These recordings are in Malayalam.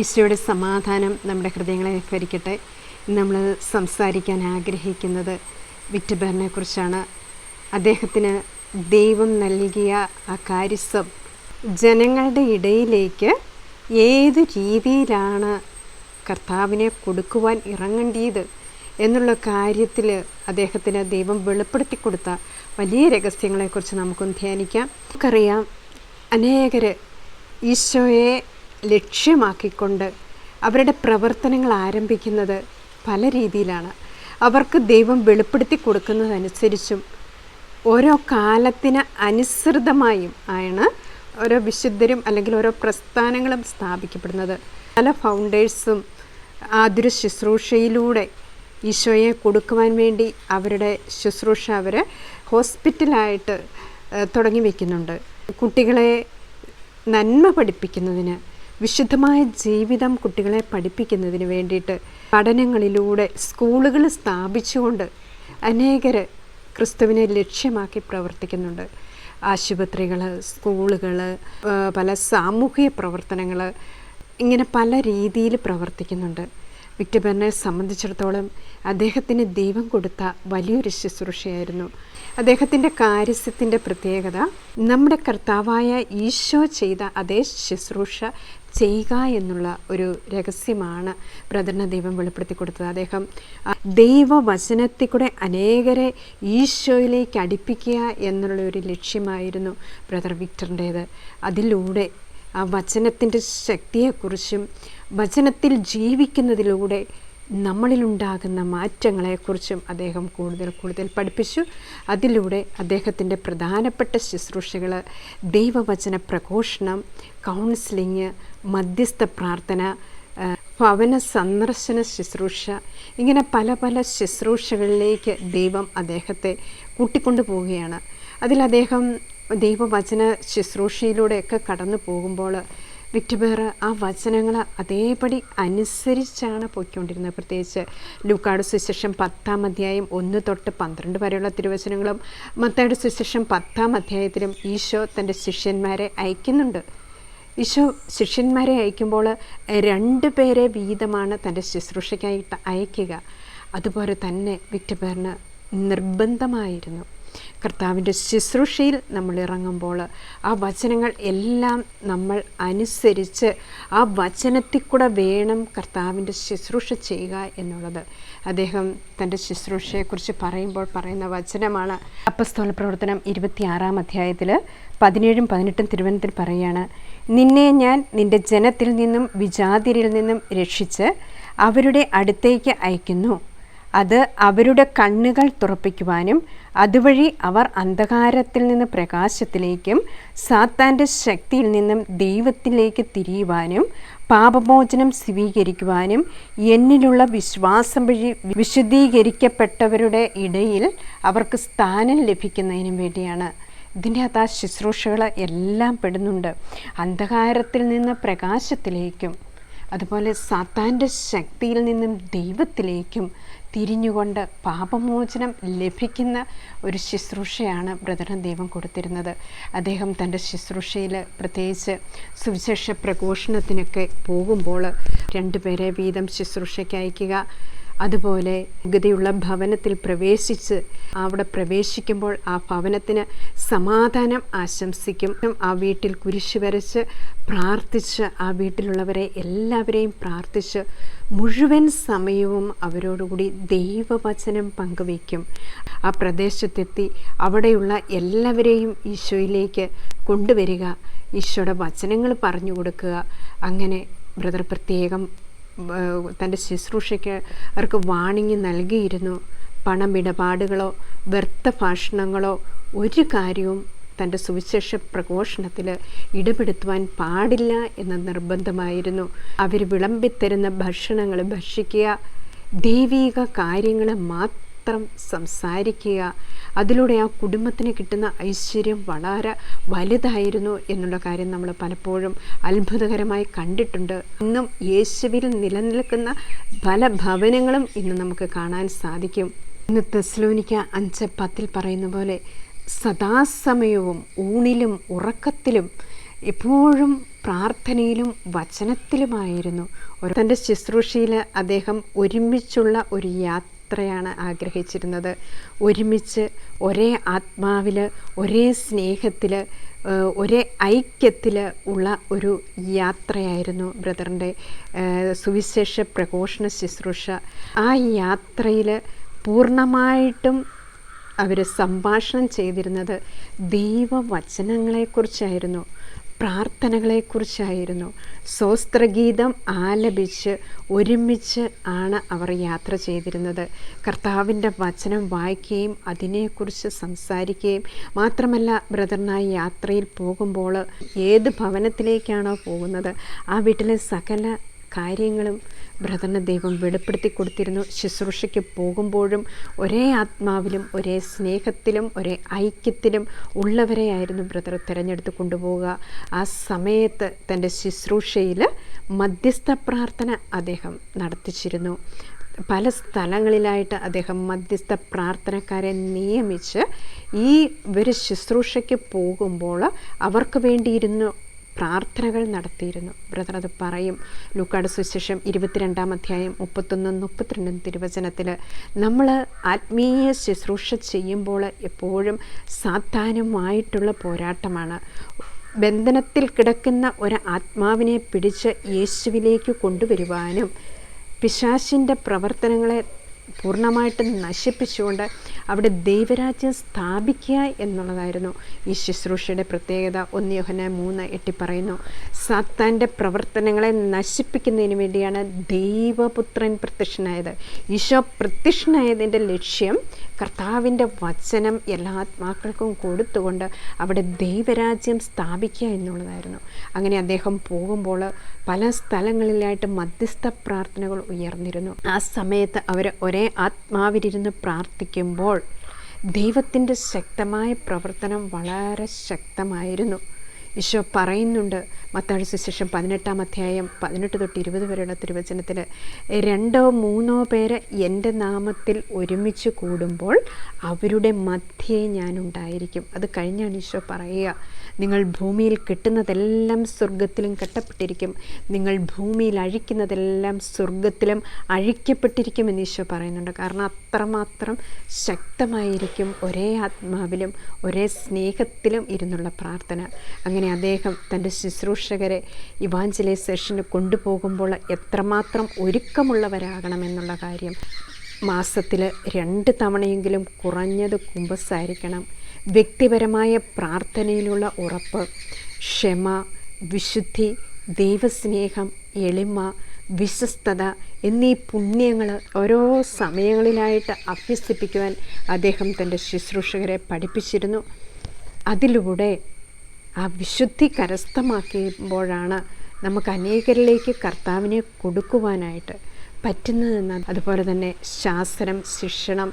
ഈശോയുടെ സമാധാനം നമ്മുടെ ഹൃദയങ്ങളെ ഭരിക്കട്ടെ നമ്മൾ സംസാരിക്കാൻ ആഗ്രഹിക്കുന്നത് വിറ്റബറിനെ കുറിച്ചാണ്. അദ്ദേഹത്തിന് ദൈവം നൽകിയ ആ കാര്യസ്വം ജനങ്ങളുടെ ഇടയിലേക്ക് ഏത് രീതിയിലാണ് കർത്താവിനെ കൊടുക്കുവാൻ ഇറങ്ങേണ്ടിയത് എന്നുള്ള കാര്യത്തിൽ അദ്ദേഹത്തിന് ദൈവം വെളിപ്പെടുത്തി കൊടുത്ത വലിയ രഹസ്യങ്ങളെക്കുറിച്ച് നമുക്കൊന്ന് ധ്യാനിക്കാം. നമുക്കറിയാം അനേകർ ഈശോയെ ലക്ഷ്യമാക്കിക്കൊണ്ട് അവരുടെ പ്രവർത്തനങ്ങൾ ആരംഭിക്കുന്നത് പല രീതിയിലാണ്. അവർക്ക് ദൈവം വെളിപ്പെടുത്തി കൊടുക്കുന്നതനുസരിച്ചും ഓരോ കാലത്തിന് അനുസൃതമായും ആണ് ഓരോ വിശുദ്ധരും അല്ലെങ്കിൽ ഓരോ പ്രസ്ഥാനങ്ങളും സ്ഥാപിക്കപ്പെടുന്നത്. പല ഫൗണ്ടേഴ്സും ആതുര ശുശ്രൂഷയിലൂടെ ഈശോയെ കൊടുക്കുവാൻ വേണ്ടി അവരുടെ ശുശ്രൂഷ അവർ ഹോസ്പിറ്റലായിട്ട് തുടങ്ങി വയ്ക്കുന്നുണ്ട് കുട്ടികളെ നന്മ പഠിപ്പിക്കുന്നതിന് വിശുദ്ധമായ ജീവിതം കുട്ടികളെ പഠിപ്പിക്കുന്നതിന് വേണ്ടിയിട്ട് പഠനങ്ങളിലൂടെ സ്കൂളുകൾ സ്ഥാപിച്ചുകൊണ്ട് അനേകർ ക്രിസ്തുവിനെ ലക്ഷ്യമാക്കി പ്രവർത്തിക്കുന്നുണ്ട്. ആശുപത്രികൾ സ്കൂളുകൾ പല സാമൂഹിക പ്രവർത്തനങ്ങൾ ഇങ്ങനെ പല രീതിയിൽ പ്രവർത്തിക്കുന്നുണ്ട്. വിക്ടബറിനെ സംബന്ധിച്ചിടത്തോളം അദ്ദേഹത്തിന് ദൈവം കൊടുത്ത വലിയൊരു ശുശ്രൂഷയായിരുന്നു. അദ്ദേഹത്തിന്റെ കാര്യസ്യത്തിന്റെ പ്രത്യേകത നമ്മുടെ കർത്താവായ ഈശോ ചെയ്ത അതേ ശുശ്രൂഷ ചെയ്യുക എന്നുള്ള ഒരു രഹസ്യമാണ് ബ്രദറിന് ദൈവം വെളിപ്പെടുത്തി കൊടുത്തത്. അദ്ദേഹം ദൈവവചനത്തിൽ കൂടെ അനേകരെ ഈശോയിലേക്ക് അടുപ്പിക്കുക എന്നുള്ള ഒരു ലക്ഷ്യമായിരുന്നു ബ്രദർ വിക്ടറിന്റേത്. അതിലൂടെ ആ വചനത്തിന്റെ ശക്തിയെക്കുറിച്ചും വചനത്തിൽ ജീവിക്കുന്നതിലൂടെ നമ്മളിലുണ്ടാകുന്ന മാറ്റങ്ങളെക്കുറിച്ചും അദ്ദേഹം കൂടുതൽ കൂടുതൽ പഠിപ്പിച്ചു. അതിലൂടെ അദ്ദേഹത്തിന്റെ പ്രധാനപ്പെട്ട ശുശ്രൂഷകൾ ദൈവവചന പ്രഘോഷണം കൗൺസിലിങ് മധ്യസ്ഥ പ്രാർത്ഥന ഭവന സന്ദർശന ശുശ്രൂഷ ഇങ്ങനെ പല പല ശുശ്രൂഷകളിലേക്ക് ദൈവം അദ്ദേഹത്തെ കൂട്ടിക്കൊണ്ടു പോവുകയാണ് അതിൽ അദ്ദേഹം ദൈവവചന ശുശ്രൂഷയിലൂടെയൊക്കെ കടന്നു പോകുമ്പോൾ വിക്ടബേർ ആ വചനങ്ങൾ അതേപടി അനുസരിച്ചാണ് പോയിക്കൊണ്ടിരുന്നത്. പ്രത്യേകിച്ച് ലൂക്കാട് സുശേഷം പത്താം അധ്യായം ഒന്ന് തൊട്ട് പന്ത്രണ്ട് വരെയുള്ള തിരുവചനങ്ങളും മത്തയുടെ സുശേഷം പത്താം അധ്യായത്തിലും ഈശോ തന്റെ ശിഷ്യന്മാരെ അയക്കുന്നുണ്ട്. ഈശോ ശിഷ്യന്മാരെ അയക്കുമ്പോൾ രണ്ട് പേരെ വീതമാണ് തന്റെ ശുശ്രൂഷയ്ക്കായിട്ട് അയക്കുക. അതുപോലെ തന്നെ വിക്ടബേറിന് നിർബന്ധമായിരുന്നു. കർത്താവിന്റെ ശുശ്രൂഷയിൽ നമ്മൾ ഇറങ്ങുമ്പോൾ ആ വചനങ്ങൾ എല്ലാം നമ്മൾ അനുസരിച്ച് ആ വചനത്തിൽ കൂടെ വേണം കർത്താവിന്റെ ശുശ്രൂഷ ചെയ്യുക എന്നുള്ളത്. അദ്ദേഹം തന്റെ ശുശ്രൂഷയെക്കുറിച്ച് പറയുമ്പോൾ പറയുന്ന വചനമാണ്. അപ്പസ്തോല പ്രവർത്തനം ഇരുപത്തിയാറാം അധ്യായത്തിൽ പതിനേഴും പതിനെട്ടും തിരുവനന്തപുരത്തിൽ പറയുകയാണ് നിന്നെ ഞാൻ നിന്റെ ജനത്തിൽ നിന്നും വിജാതിരിൽ നിന്നും രക്ഷിച്ച് അവരുടെ അടുത്തേക്ക് അയക്കുന്നു. അത് അവരുടെ കണ്ണുകൾ തുറപ്പിക്കുവാനും അതുവഴി അവർ അന്ധകാരത്തിൽ നിന്ന് പ്രകാശത്തിലേക്കും സാത്താന്റെ ശക്തിയിൽ നിന്നും ദൈവത്തിലേക്ക് തിരിയുവാനും പാപമോചനം സ്വീകരിക്കുവാനും എന്നിലുള്ള വിശ്വാസം വഴി വിശുദ്ധീകരിക്കപ്പെട്ടവരുടെ ഇടയിൽ അവർക്ക് സ്ഥാനം ലഭിക്കുന്നതിനും വേണ്ടിയാണ്. ഇതിന്റെ അകത്ത് ആ ശുശ്രൂഷകൾ എല്ലാം പെടുന്നുണ്ട്. അന്ധകാരത്തിൽ നിന്ന് പ്രകാശത്തിലേക്കും അതുപോലെ സാത്താന്റെ ശക്തിയിൽ നിന്നും ദൈവത്തിലേക്കും തിരിഞ്ഞുകൊണ്ട് പാപമോചനം ലഭിക്കുന്ന ഒരു ശുശ്രൂഷയാണ് ബ്രദറിന് ദൈവം കൊടുത്തിരുന്നത്. അദ്ദേഹം തന്റെ ശുശ്രൂഷയിൽ പ്രത്യേകിച്ച് സുവിശേഷ പ്രഘോഷണത്തിനൊക്കെ പോകുമ്പോൾ രണ്ടുപേരെ വീതം ശുശ്രൂഷയ്ക്ക് അയക്കുക അതുപോലെ ഗതിയുള്ള ഭവനത്തിൽ പ്രവേശിച്ച് അവിടെ പ്രവേശിക്കുമ്പോൾ ആ ഭവനത്തിന് സമാധാനം ആശംസിക്കും. ആ വീട്ടിൽ കുരിശ് വരച്ച് പ്രാർത്ഥിച്ച് ആ വീട്ടിലുള്ളവരെ എല്ലാവരെയും പ്രാർത്ഥിച്ച് മുഴുവൻ സമയവും അവരോടുകൂടി ദൈവവചനം പങ്കുവയ്ക്കും. ആ പ്രദേശത്തെത്തി അവിടെയുള്ള എല്ലാവരെയും ഈശോയിലേക്ക് കൊണ്ടുവരിക ഈശോയുടെ വചനങ്ങൾ പറഞ്ഞു കൊടുക്കുക. അങ്ങനെ ബ്രദർ പ്രത്യേകം തന്റെ ശുശ്രൂഷയ്ക്ക് അവർക്ക് വാണിംഗ് നൽകിയിരുന്നു. പണമിടപാടുകളോ വ്യർത്ഥ ഭാഷണങ്ങളോ ഒരു കാര്യവും തന്റെ സുവിശേഷ പ്രഘോഷണത്തിൽ ഇടപെടുത്തുവാൻ പാടില്ല എന്ന നിർബന്ധമായിരുന്നു. അവർ വിളമ്പിത്തരുന്ന ഭക്ഷണങ്ങൾ ഭക്ഷിക്കുക ദൈവീക കാര്യങ്ങൾ മാത്രം സംസാരിക്കുക. അതിലൂടെ ആ കുടുംബത്തിന് കിട്ടുന്ന ഐശ്വര്യം വളരെ വലുതായിരുന്നു എന്നുള്ള കാര്യം നമ്മൾ പലപ്പോഴും അത്ഭുതകരമായി കണ്ടിട്ടുണ്ട്. ഇന്നും യേശുവിൽ നിലനിൽക്കുന്ന പല ഭവനങ്ങളും ഇന്ന് നമുക്ക് കാണാൻ സാധിക്കും. ഇന്ന് തെസ്ലോനിക്ക അഞ്ച് പത്തിൽ പറയുന്ന പോലെ സദാസമയവും ഊണിലും ഉറക്കത്തിലും എപ്പോഴും പ്രാർത്ഥനയിലും വചനത്തിലുമായിരുന്നു. തന്റെ ശുശ്രൂഷയിൽ അദ്ദേഹം ഒരുമിച്ചുള്ള ഒരു യാത്രയാണ് ആഗ്രഹിച്ചിരുന്നത്. ഒരുമിച്ച് ഒരേ ആത്മാവിൽ ഒരേ സ്നേഹത്തിൽ ഒരേ ഐക്യത്തിൽ ഉള്ള ഒരു യാത്രയായിരുന്നു ബ്രദറിന്റെ സുവിശേഷ പ്രഘോഷണ ശുശ്രൂഷ. ആ യാത്രയിൽ പൂർണമായിട്ടും അവർ സംഭാഷണം ചെയ്തിരുന്നത് ദൈവവചനങ്ങളെക്കുറിച്ചായിരുന്നു. പ്രാർത്ഥനകളെക്കുറിച്ചായിരുന്നു. സ്വസ്ത്രഗീതം ആലപിച്ച് ഒരുമിച്ച് ആണ് അവർ യാത്ര ചെയ്തിരുന്നത്. കർത്താവിന്റെ വചനം വായിക്കുകയും അതിനെക്കുറിച്ച് സംസാരിക്കുകയും മാത്രമല്ല ബ്രദറിനായി യാത്രയിൽ പോകുമ്പോൾ ഏത് ഭവനത്തിലേക്കാണോ പോകുന്നത് ആ വീട്ടിലെ സകല കാര്യങ്ങളും ബ്രദറിന് ദൈവം വെളിപ്പെടുത്തി കൊടുത്തിരുന്നു. ശുശ്രൂഷയ്ക്ക് പോകുമ്പോഴും ഒരേ ആത്മാവിലും ഒരേ സ്നേഹത്തിലും ഒരേ ഐക്യത്തിലും ഉള്ളവരെയായിരുന്നു ബ്രദർ തിരഞ്ഞെടുത്ത് കൊണ്ടുപോവുക. ആ സമയത്ത് തന്റെ ശുശ്രൂഷയിൽ മധ്യസ്ഥ പ്രാർത്ഥന അദ്ദേഹം നടത്തിച്ചിരുന്നു. പല സ്ഥലങ്ങളിലായിട്ട് അദ്ദേഹം മധ്യസ്ഥ പ്രാർത്ഥനക്കാരെ നിയമിച്ച് ഈ ഇവർ ശുശ്രൂഷയ്ക്ക് പോകുമ്പോൾ അവർക്ക് വേണ്ടിയിരുന്നു പ്രാർത്ഥനകൾ നടത്തിയിരുന്നു. ബ്രദർ അത് പറയും. ലൂക്കാട് സുശേഷം ഇരുപത്തിരണ്ടാം അധ്യായം മുപ്പത്തൊന്നും മുപ്പത്തിരണ്ടും തിരുവചനത്തിൽ നമ്മൾ ആത്മീയ ശുശ്രൂഷ ചെയ്യുമ്പോൾ എപ്പോഴും സാത്താനുമായിട്ടുള്ള പോരാട്ടമാണ്. ബന്ധനത്തിൽ കിടക്കുന്ന ഒരു ആത്മാവിനെ പിടിച്ച് യേശുവിലേക്ക് കൊണ്ടുവരുവാനും പിശാശിന്റെ പ്രവർത്തനങ്ങളെ പൂർണമായിട്ടും നശിപ്പിച്ചുകൊണ്ട് അവിടെ ദൈവരാജ്യം സ്ഥാപിക്കുക എന്നുള്ളതായിരുന്നു ഈ ശുശ്രൂഷയുടെ പ്രത്യേകത. ഒന്ന് യോഹന മൂന്ന് എട്ടി പറയുന്നു സാത്താന്റെ പ്രവർത്തനങ്ങളെ നശിപ്പിക്കുന്നതിന് വേണ്ടിയാണ് ദൈവപുത്രൻ പ്രത്യക്ഷനായത്. ഈശോ പ്രത്യക്ഷനായതിന്റെ ലക്ഷ്യം കർത്താവിന്റെ വചനം എല്ലാ ആത്മാക്കൾക്കും കൊടുത്തുകൊണ്ട് അവിടെ ദൈവരാജ്യം സ്ഥാപിക്കുക എന്നുള്ളതായിരുന്നു. അങ്ങനെ അദ്ദേഹം പോകുമ്പോൾ പല സ്ഥലങ്ങളിലായിട്ട് മധ്യസ്ഥ പ്രാർത്ഥനകൾ ഉയർന്നിരുന്നു. ആ സമയത്ത് അവർ ഒരേ ആത്മാവിലിരുന്ന് പ്രാർത്ഥിക്കുമ്പോൾ ദൈവത്തിന്റെ ശക്തമായ പ്രവർത്തനം വളരെ ശക്തമായിരുന്നു. ഈശോ പറയുന്നുണ്ട് മത്താഴ സുശേഷം പതിനെട്ടാം അധ്യായം പതിനെട്ട് തൊട്ട് ഇരുപത് വരെയുള്ള തിരുവചനത്തിൽ രണ്ടോ മൂന്നോ പേര് എന്റെ നാമത്തിൽ ഒരുമിച്ച് കൂടുമ്പോൾ അവരുടെ മധ്യേ ഞാനുണ്ടായിരിക്കും അത് കഴിഞ്ഞാണ് ഈശോ പറയുക. നിങ്ങൾ ഭൂമിയിൽ കിട്ടുന്നതെല്ലാം സ്വർഗത്തിലും കെട്ടപ്പെട്ടിരിക്കും. നിങ്ങൾ ഭൂമിയിൽ അഴിക്കുന്നതെല്ലാം സ്വർഗത്തിലും അഴിക്കപ്പെട്ടിരിക്കും എന്ന് ഈശോ പറയുന്നുണ്ട്. കാരണം അത്രമാത്രം ശക്തമായിരിക്കും ഒരേ ആത്മാവിലും ഒരേ സ്നേഹത്തിലും ഇരുന്നുള്ള പ്രാർത്ഥന. അങ്ങനെ അദ്ദേഹം തന്റെ ശുശ്രൂഷകരെ ഇവാഞ്ചലൈസേഷന് കൊണ്ടുപോകുമ്പോൾ എത്രമാത്രം ഒരുക്കമുള്ളവരാകണമെന്നുള്ള കാര്യം മാസത്തിൽ രണ്ട് തവണയെങ്കിലും കുറഞ്ഞത് കുമ്പസാരിക്കണം. വ്യക്തിപരമായ പ്രാർത്ഥനയിലുള്ള ഉറപ്പ് ക്ഷമ വിശുദ്ധി ദൈവസ്നേഹം എളിമ വിശ്വസ്തത എന്നീ പുണ്യങ്ങൾ ഓരോ സമയങ്ങളിലായിട്ട് അഭ്യസിപ്പിക്കുവാൻ അദ്ദേഹം തന്റെ ശുശ്രൂഷകരെ പഠിപ്പിച്ചിരുന്നു. അതിലൂടെ ആ വിശുദ്ധി കരസ്ഥമാക്കുമ്പോഴാണ് നമുക്ക് അനേകരിലേക്ക് കർത്താവിനെ കൊടുക്കുവാനായിട്ട് പറ്റുന്നതെന്ന് അതുപോലെ തന്നെ ശാസ്ത്രം ശിക്ഷണം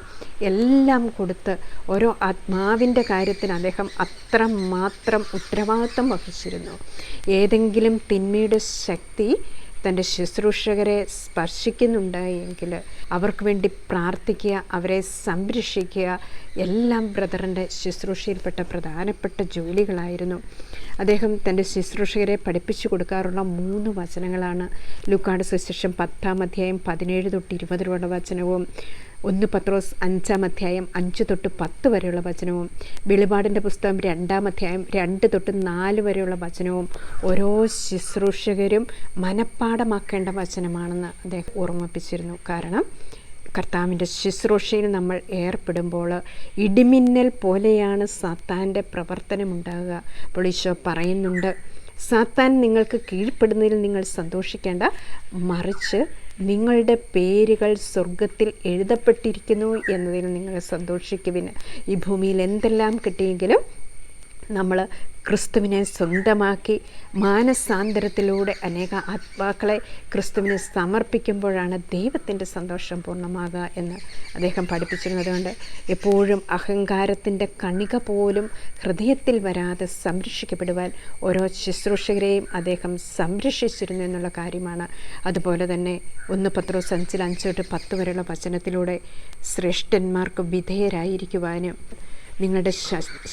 എല്ലാം കൊടുത്ത് ഓരോ ആത്മാവിന്റെ കാര്യത്തിൽ അദ്ദേഹം അത്രമാത്രം ഉത്തരവാദിത്വം വഹിച്ചിരുന്നു. ഏതെങ്കിലും തിന്മയുടെ ശക്തി തന്റെ ശുശ്രൂഷകരെ സ്പർശിക്കുന്നുണ്ട് എങ്കിൽ അവർക്ക് വേണ്ടി പ്രാർത്ഥിക്കുക അവരെ സംരക്ഷിക്കുക. എല്ലാം ബ്രദറിന്റെ ശുശ്രൂഷയിൽപ്പെട്ട പ്രധാനപ്പെട്ട ജോലികളായിരുന്നു. അദ്ദേഹം തന്റെ ശുശ്രൂഷകരെ പഠിപ്പിച്ചു കൊടുക്കാറുള്ള മൂന്ന് വചനങ്ങളാണ്. ലുക്കാട് സുശേഷം പത്താം അധ്യായം പതിനേഴ് തൊട്ട് ഇരുപതിലുള്ള വചനവും ഒന്ന് പത്രോസ് അഞ്ചാം അധ്യായം അഞ്ച് തൊട്ട് പത്ത് വരെയുള്ള വചനവും വെളിപാടിന്റെ പുസ്തകം രണ്ടാം അധ്യായം രണ്ട് തൊട്ട് നാല് വരെയുള്ള വചനവും ഓരോ ശുശ്രൂഷകരും മനഃപ്പാടമാക്കേണ്ട വചനമാണെന്ന് അദ്ദേഹം ഓർമ്മിപ്പിച്ചിരുന്നു. കാരണം കർത്താവിന്റെ ശുശ്രൂഷയിൽ നമ്മൾ ഏർപ്പെടുമ്പോൾ ഇടിമിന്നൽ പോലെയാണ് സാത്താന്റെ പ്രവർത്തനമുണ്ടാകുക അപ്പോൾ ഈശോ പറയുന്നുണ്ട് സാത്താൻ നിങ്ങൾക്ക് കീഴ്പ്പെടുന്നതിൽ നിങ്ങൾ സന്തോഷിക്കേണ്ട മറിച്ച് നിങ്ങളുടെ പേരുകൾ സ്വർഗത്തിൽ എഴുതപ്പെട്ടിരിക്കുന്നു എന്നതിൽ നിങ്ങൾ സന്തോഷിക്കുവിന് ഈ ഭൂമിയിൽ എന്തെല്ലാം കിട്ടിയെങ്കിലും നമ്മൾ ക്രിസ്തുവിനെ സ്വന്തമാക്കി മാനസാന്തരത്തിലൂടെ അനേക ആത്മാക്കളെ ക്രിസ്തുവിനെ സമർപ്പിക്കുമ്പോഴാണ് ദൈവത്തിന്റെ സന്തോഷം പൂർണമാകുക എന്ന് അദ്ദേഹം പഠിപ്പിച്ചിരുന്നത് കൊണ്ട് എപ്പോഴും അഹങ്കാരത്തിന്റെ കണിക പോലും ഹൃദയത്തിൽ വരാതെ സംരക്ഷിക്കപ്പെടുവാൻ ഓരോ ശുശ്രൂഷകരെയും അദ്ദേഹം സംരക്ഷിച്ചിരുന്നു എന്നുള്ള കാര്യമാണ്. അതുപോലെ തന്നെ ഒന്ന് പത്രോ സഞ്ചിൽ അഞ്ച് തൊട്ട് പത്ത് വരെയുള്ള വചനത്തിലൂടെ ശ്രേഷ്ഠന്മാർക്ക് വിധേയരായിരിക്കുവാനും നിങ്ങളുടെ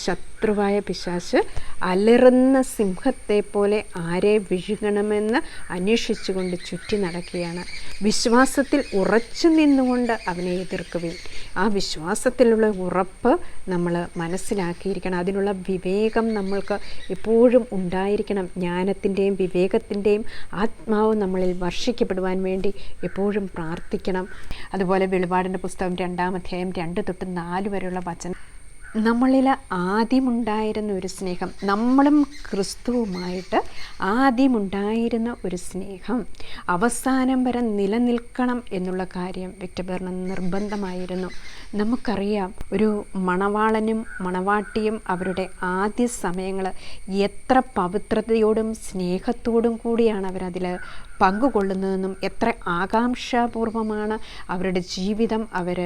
ശത്രുവായ പിശാശ് അലറുന്ന സിംഹത്തെ പോലെ ആരെ വിഴുകണമെന്ന് അന്വേഷിച്ചുകൊണ്ട് ചുറ്റി നടക്കുകയാണ്. വിശ്വാസത്തിൽ ഉറച്ചു നിന്നുകൊണ്ട് അവനെ എതിർക്കുവിൻ. ആ വിശ്വാസത്തിലുള്ള ഉറപ്പ് നമ്മൾ മനസ്സിലാക്കിയിരിക്കണം. അതിനുള്ള വിവേകം നമ്മൾക്ക് എപ്പോഴും ഉണ്ടായിരിക്കണം. ജ്ഞാനത്തിന്റെയും വിവേകത്തിന്റെയും ആത്മാവ് നമ്മളിൽ വർഷിക്കപ്പെടുവാൻ വേണ്ടി എപ്പോഴും പ്രാർത്ഥിക്കണം. അതുപോലെ വെളിപാടിന്റെ പുസ്തകം രണ്ടാം അധ്യായം രണ്ട് തൊട്ട് നാല് വരെയുള്ള വചനം നമ്മളിൽ ആദ്യമുണ്ടായിരുന്ന ഒരു സ്നേഹം നമ്മളും ക്രിസ്തുവുമായിട്ട് ആദ്യമുണ്ടായിരുന്ന ഒരു സ്നേഹം അവസാനം വരെ നിലനിൽക്കണം എന്നുള്ള കാര്യം വ്യക്തപരണം നിർബന്ധമായിരുന്നു. നമുക്കറിയാം ഒരു മണവാളനും മണവാട്ടിയും അവരുടെ ആദ്യ സമയങ്ങൾ എത്ര പവിത്രതയോടും സ്നേഹത്തോടും കൂടിയാണ് അവരതിൽ പങ്കുകൊള്ളുന്നതെന്നും എത്ര ആകാംക്ഷാപൂർവമാണ് അവരുടെ ജീവിതം അവർ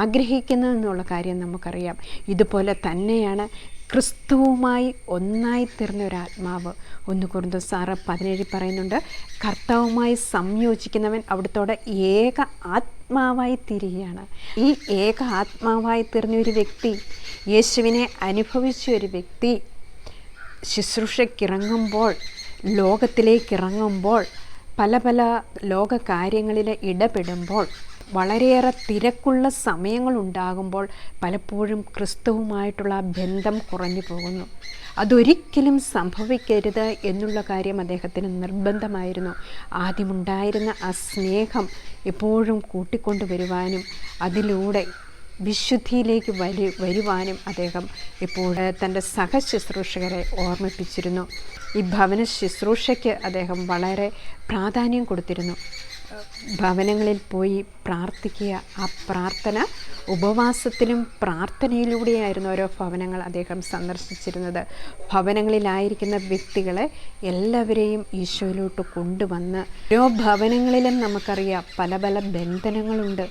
ആഗ്രഹിക്കുന്നതെന്നുള്ള കാര്യം നമുക്കറിയാം. ഇതുപോലെ തന്നെയാണ് ക്രിസ്തുവുമായി ഒന്നായി തീർന്ന ഒരു ആത്മാവ്. ഒന്ന് കുറുന്ത സാറ് പതിനേഴ് പറയുന്നുണ്ട് കർത്താവുമായി സംയോജിക്കുന്നവൻ അവിടുത്തോടെ ഏക ആത്മാവായി തീരുകയാണ്. ഈ ഏക ആത്മാവായി തീർന്ന ഒരു വ്യക്തി യേശുവിനെ അനുഭവിച്ച ഒരു വ്യക്തി ശുശ്രൂഷയ്ക്കിറങ്ങുമ്പോൾ ലോകത്തിലേക്കിറങ്ങുമ്പോൾ പല പല ലോക കാര്യങ്ങളിൽ ഇടപെടുമ്പോൾ വളരെയേറെ തിരക്കുള്ള സമയങ്ങളുണ്ടാകുമ്പോൾ പലപ്പോഴും ക്രിസ്തുവുമായിട്ടുള്ള ബന്ധം കുറഞ്ഞു പോകുന്നു. അതൊരിക്കലും സംഭവിക്കരുത് എന്നുള്ള കാര്യം അദ്ദേഹത്തിന് നിർബന്ധമായിരുന്നു. ആദ്യമുണ്ടായിരുന്ന ആ സ്നേഹം എപ്പോഴും കൂട്ടിക്കൊണ്ടുവരുവാനും അതിലൂടെ വിശുദ്ധിയിലേക്ക് വരു വരുവാനും അദ്ദേഹം ഇപ്പോൾ തന്റെ സഹശുശ്രൂഷകരെ ഓർമ്മിപ്പിച്ചിരുന്നു. ഈ ഭവന ശുശ്രൂഷയ്ക്ക് അദ്ദേഹം വളരെ പ്രാധാന്യം കൊടുത്തിരുന്നു. ഭവനങ്ങളിൽ പോയി പ്രാർത്ഥിക്കുക. ആ പ്രാർത്ഥന ഉപവാസത്തിലും പ്രാർത്ഥനയിലൂടെയായിരുന്നു ഓരോ ഭവനങ്ങൾ അദ്ദേഹം സന്ദർശിച്ചിരുന്നത്. ഭവനങ്ങളിലായിരിക്കുന്ന വ്യക്തികളെ എല്ലാവരെയും ഈശോയിലോട്ട് കൊണ്ടുവന്ന് ഓരോ ഭവനങ്ങളിലും നമുക്കറിയാം പല പല ബന്ധനങ്ങളുണ്ട്.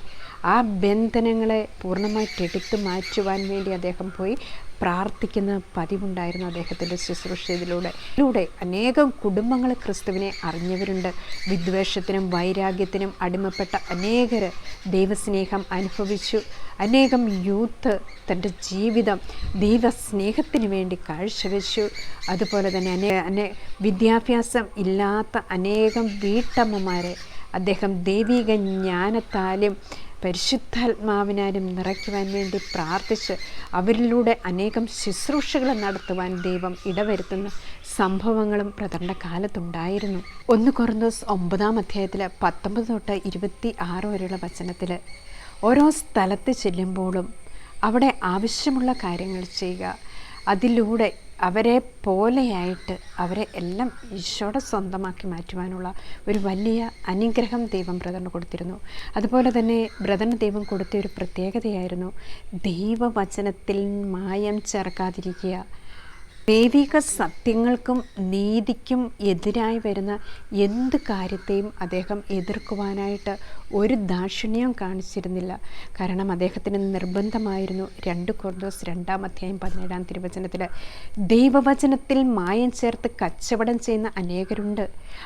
ആ ബന്ധനങ്ങളെ പൂർണമായിട്ട് എടുത്തു മാറ്റുവാൻ വേണ്ടി അദ്ദേഹം പോയി പ്രാർത്ഥിക്കുന്ന പതിവുണ്ടായിരുന്നു അദ്ദേഹത്തിന്റെ ശുശ്രൂഷയിലൂടെ. ഇതിലൂടെ അനേകം കുടുംബങ്ങൾ ക്രിസ്തുവിനെ അറിഞ്ഞവരുണ്ട്. വിദ്വേഷത്തിനും വൈരാഗ്യത്തിനും അടിമപ്പെട്ട അനേകർ ദൈവസ്നേഹം അനുഭവിച്ചു. അനേകം യൂത്ത് തന്റെ ജീവിതം ദൈവസ്നേഹത്തിന് വേണ്ടി കാഴ്ചവെച്ചു. അതുപോലെ തന്നെ അനേ അനേ വിദ്യാഭ്യാസം ഇല്ലാത്ത അനേകം വീട്ടമ്മമാരെ അദ്ദേഹം ദൈവിക ജ്ഞാനത്താലും പരിശുദ്ധാത്മാവിനാലും നിറയ്ക്കുവാൻ വേണ്ടി പ്രാർത്ഥിച്ച് അവരിലൂടെ അനേകം ശുശ്രൂഷകൾ നടത്തുവാൻ ദൈവം ഇടവരുത്തുന്ന സംഭവങ്ങളും പ്രതണ്ട കാലത്തുണ്ടായിരുന്നു. ഒന്ന് കുറഞ്ഞ ഒമ്പതാം അധ്യായത്തിൽ പത്തൊമ്പത് തൊട്ട് ഇരുപത്തി ആറ് വരെയുള്ള വചനത്തിൽ ഓരോ സ്ഥലത്ത് ചെല്ലുമ്പോഴും അവിടെ ആവശ്യമുള്ള കാര്യങ്ങൾ ചെയ്യുക. അതിലൂടെ അവരെ പോലെയായിട്ട് അവരെ എല്ലാം ഈശോടെ സ്വന്തമാക്കി മാറ്റുവാനുള്ള ഒരു വലിയ അനുഗ്രഹം ദൈവം ബ്രദറിന് കൊടുത്തിരുന്നു. അതുപോലെ തന്നെ ബ്രദറിന് ദൈവം കൊടുത്ത ഒരു പ്രത്യേകതയായിരുന്നു ദൈവവചനത്തിൽ മായം ചേർക്കാതിരിക്കുക. ദൈവിക സത്യങ്ങൾക്കും നീതിക്കും എതിരായി വരുന്ന എന്ത് കാര്യത്തെയും അദ്ദേഹം എതിർക്കുവാനായിട്ട് ഒരു ദാക്ഷിണ്യവും കാണിച്ചിരുന്നില്ല. കാരണം അദ്ദേഹത്തിന് നിർബന്ധമായിരുന്നു രണ്ട് കൊർദോസ് രണ്ടാം അധ്യായം പതിനേഴാം തിരുവചനത്തിൽ ദൈവവചനത്തിൽ മായം ചേർത്ത് കച്ചവടം ചെയ്യുന്ന അനേകരുണ്ട്.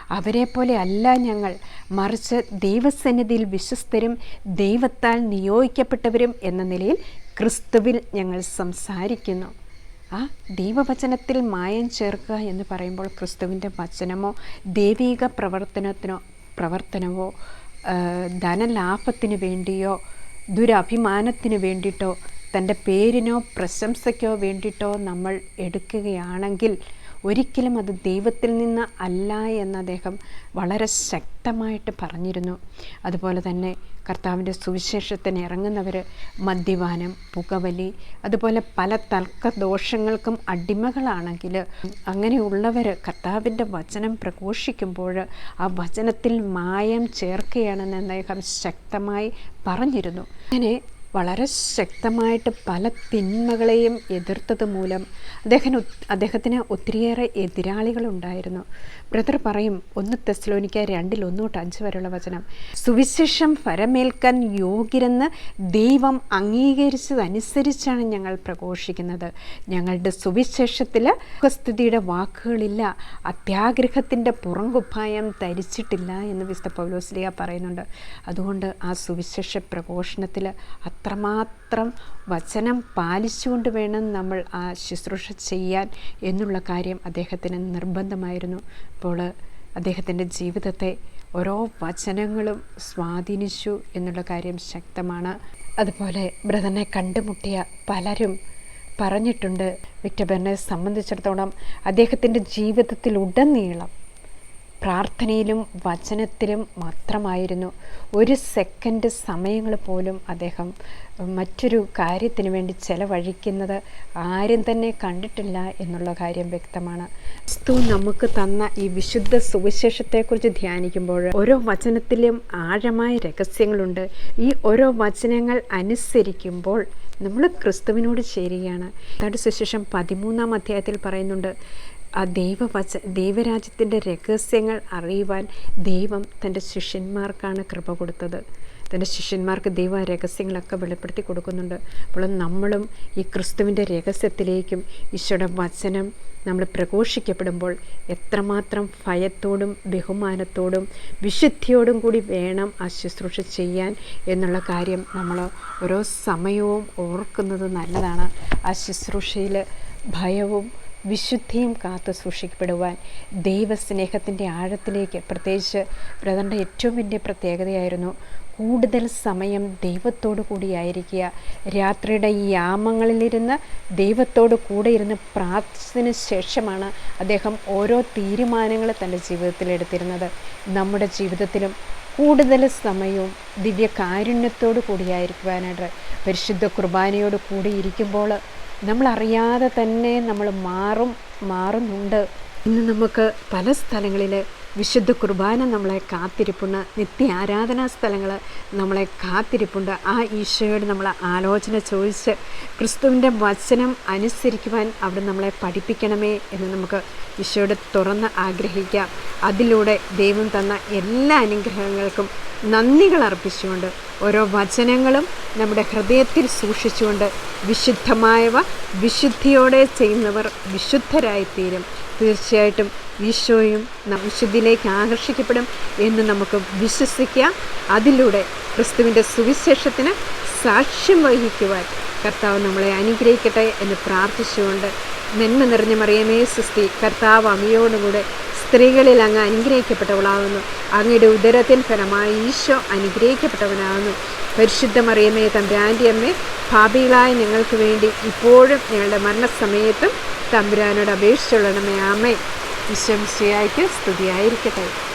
അവരെ പോലെ അല്ല ഞങ്ങൾ. മറിച്ച് ദൈവസന്നിധിയിൽ വിശ്വസ്തരും ദൈവത്താൽ നിയോഗിക്കപ്പെട്ടവരും എന്ന നിലയിൽ ക്രിസ്തുവിൽ ഞങ്ങൾ സംസാരിക്കുന്നു. ആ ദൈവവചനത്തിൽ മായം ചേർക്കുക എന്ന് പറയുമ്പോൾ ക്രിസ്തുവിന്റെ വചനമോ ദൈവിക പ്രവർത്തനത്തിനോ പ്രവർത്തനമോ ധനലാഭത്തിന് വേണ്ടിയോ ദുരഭിമാനത്തിന് വേണ്ടിയിട്ടോ തന്റെ പേരിനോ പ്രശംസയ്ക്കോ വേണ്ടിയിട്ടോ നമ്മൾ എടുക്കുകയാണെങ്കിൽ ഒരിക്കലും അത് ദൈവത്തിൽ നിന്ന് അല്ല എന്ന് അദ്ദേഹം വളരെ ശക്തമായിട്ട് പറഞ്ഞിരുന്നു. അതുപോലെ തന്നെ കർത്താവിന്റെ സുവിശേഷത്തിന് ഇറങ്ങുന്നവർ മദ്യപാനം പുകവലി അതുപോലെ പല തർക്ക ദോഷങ്ങൾക്കും അടിമകളാണെങ്കിൽ അങ്ങനെയുള്ളവർ കർത്താവിന്റെ വചനം പ്രഘോഷിക്കുമ്പോൾ ആ വചനത്തിൽ മായം ചേർക്കുകയാണെന്ന് അദ്ദേഹം ശക്തമായി പറഞ്ഞിരുന്നു. അങ്ങനെ വളരെ ശക്തമായിട്ട് പല തിന്മകളെയും എതിർത്തത് മൂലം അദ്ദേഹം അദ്ദേഹത്തിന് ഒത്തിരിയേറെ എതിരാളികളുണ്ടായിരുന്നു. ബ്രദർ പറയും ഒന്ന് തെസ്ലോനിക്ക രണ്ടിൽ ഒന്നോട്ട് അഞ്ച് വരെയുള്ള വചനം. സുവിശേഷം ഫരമേൽക്കാൻ യോഗ്യരെന്ന് ദൈവം അംഗീകരിച്ചതനുസരിച്ചാണ് ഞങ്ങൾ പ്രഘോഷിക്കുന്നത്. ഞങ്ങളുടെ സുവിശേഷത്തിൽ സ്ഥിതിയുടെ വാക്കുകളില്ല. അത്യാഗ്രഹത്തിന്റെ പുറംകുപ്പായം ധരിച്ചിട്ടില്ല എന്ന് വിശുദ്ധ പൗലോസ്ലിയ പറയുന്നുണ്ട്. അതുകൊണ്ട് ആ സുവിശേഷ പ്രഘോഷണത്തിൽ അത്രമാത്രം വചനം പാലിച്ചുകൊണ്ട് വേണം നമ്മൾ ആ ശുശ്രൂഷ ചെയ്യാൻ എന്നുള്ള കാര്യം അദ്ദേഹത്തിന് നിർബന്ധമായിരുന്നു. അപ്പോൾ അദ്ദേഹത്തിന്റെ ജീവിതത്തെ ഓരോ വചനങ്ങളും സ്വാധീനിച്ചു എന്നുള്ള കാര്യം ശക്തമാണ്. അതുപോലെ ബ്രദറിനെ കണ്ടുമുട്ടിയ പലരും പറഞ്ഞിട്ടുണ്ട്. വിക്ടർ സംബന്ധിച്ചിടത്തോളം അദ്ദേഹത്തിന്റെ ജീവിതത്തിൽ ഉടനീളം പ്രാർത്ഥനയിലും വചനത്തിലും മാത്രമായിരുന്നു. ഒരു സെക്കൻഡ് സമയങ്ങൾ പോലും അദ്ദേഹം മറ്റൊരു കാര്യത്തിന് വേണ്ടി ചെലവഴിക്കുന്നത് ആരും തന്നെ കണ്ടിട്ടില്ല എന്നുള്ള കാര്യം വ്യക്തമാണ്. ക്രിസ്തു നമുക്ക് തന്ന ഈ വിശുദ്ധ സുവിശേഷത്തെക്കുറിച്ച് ധ്യാനിക്കുമ്പോൾ ഓരോ വചനത്തിലും ആഴമായ രഹസ്യങ്ങളുണ്ട്. ഈ ഓരോ വചനങ്ങൾ അനുസരിക്കുമ്പോൾ നമ്മൾ ക്രിസ്തുവിനോട് ചേരുകയാണ്. അതാണ് സുശേഷം പതിമൂന്നാം അധ്യായത്തിൽ പറയുന്നുണ്ട് ആ ദൈവവച ദൈവരാജ്യത്തിന്റെ രഹസ്യങ്ങൾ അറിയുവാൻ ദൈവം തന്റെ ശിഷ്യന്മാർക്കാണ് കൃപ കൊടുത്തത്. തന്റെ ശിഷ്യന്മാർക്ക് ദൈവ രഹസ്യങ്ങളൊക്കെ വെളിപ്പെടുത്തി കൊടുക്കുന്നുണ്ട്. അപ്പോൾ നമ്മളും ഈ ക്രിസ്തുവിന്റെ രഹസ്യത്തിലേക്കും ഈശോയുടെ വചനം നമ്മൾ പ്രഘോഷിക്കപ്പെടുമ്പോൾ എത്രമാത്രം ഭയത്തോടും ബഹുമാനത്തോടും വിശുദ്ധിയോടും കൂടി വേണം ആ ശുശ്രൂഷ ചെയ്യാൻ എന്നുള്ള കാര്യം നമ്മൾ ഓരോ സമയവും ഓർക്കുന്നത് നല്ലതാണ്. ആ ശുശ്രൂഷയിൽ ഭയവും വിശുദ്ധിയും കാത്തു സൂക്ഷിക്കപ്പെടുവാൻ ദൈവസ്നേഹത്തിന്റെ ആഴത്തിലേക്ക് പ്രത്യേകിച്ച് ബ്രദറിന്റെ ഏറ്റവും വലിയ പ്രത്യേകതയായിരുന്നു കൂടുതൽ സമയം ദൈവത്തോടു കൂടിയായിരിക്കുക രാത്രിയുടെ ഈ യാമങ്ങളിലിരുന്ന് ദൈവത്തോട് കൂടെ ഇരുന്ന് പ്രാർത്ഥിച്ചതിന് ശേഷമാണ് അദ്ദേഹം ഓരോ തീരുമാനങ്ങൾ തന്റെ ജീവിതത്തിൽ എടുത്തിരുന്നത്. നമ്മുടെ ജീവിതത്തിലും കൂടുതൽ സമയവും ദിവ്യ കാരുണ്യത്തോടു കൂടിയായിരിക്കുവാനായിട്ട് പരിശുദ്ധ കുർബാനയോട് കൂടി ഇരിക്കുമ്പോൾ നമ്മളറിയാതെ തന്നെ നമ്മൾ മാറും മാറുന്നുണ്ട്. ഇന്ന് നമുക്ക് പല സ്ഥലങ്ങളിൽ വിശുദ്ധ കുർബാന നമ്മളെ കാത്തിരിപ്പുണ്ട്. നിത്യ ആരാധനാ സ്ഥലങ്ങൾ നമ്മളെ കാത്തിരിപ്പുണ്ട്. ആ ഈശോയോട് നമ്മൾ ആലോചന ചോദിച്ച് ക്രിസ്തുവിന്റെ വചനം അനുസരിക്കുവാൻ അവിടെ നമ്മളെ പഠിപ്പിക്കണമേ എന്ന് നമുക്ക് ഈശോയോട് തുറന്ന് ആഗ്രഹിക്കാം. അതിലൂടെ ദൈവം തന്ന എല്ലാ അനുഗ്രഹങ്ങൾക്കും നന്ദികൾ അർപ്പിച്ചുകൊണ്ട് ഓരോ വചനങ്ങളും നമ്മുടെ ഹൃദയത്തിൽ സൂക്ഷിച്ചുകൊണ്ട് വിശുദ്ധമായവ വിശുദ്ധിയോടെ ചെയ്യുന്നവർ വിശുദ്ധരായിത്തീരും. തീർച്ചയായിട്ടും ഈശോയും വിശുദ്ധിയിലേക്ക് ആകർഷിക്കപ്പെടും എന്ന് നമുക്ക് വിശ്വസിക്കാം. അതിലൂടെ ക്രിസ്തുവിന്റെ സുവിശേഷത്തിന് സാക്ഷ്യം വഹിക്കുവാൻ കർത്താവ് നമ്മളെ അനുഗ്രഹിക്കട്ടെ എന്ന് പ്രാർത്ഥിച്ചുകൊണ്ട് നന്മ നിറഞ്ഞ മറിയമേ സൃഷ്ടി കർത്താവ് അമ്മയോടുകൂടെ സ്ത്രീകളിൽ അങ്ങ് അനുഗ്രഹിക്കപ്പെട്ടവളാകുന്നു. അങ്ങയുടെ ഉദരത്തിൻ ഫലമായി ഈശോ അനുഗ്രഹിക്കപ്പെട്ടവനാകുന്നു. പരിശുദ്ധ മറിയമേ തമ്പുരാന്റെ അമ്മ ഭാപികളായ ഞങ്ങൾക്ക് വേണ്ടി ഇപ്പോഴും ഞങ്ങളുടെ മരണസമയത്തും തമ്പുരാനോട് അപേക്ഷിച്ചുള്ളണമേ ആമേ വിശ്വംശയായിക്ക് സ്തുതിയായിരിക്കട്ടെ.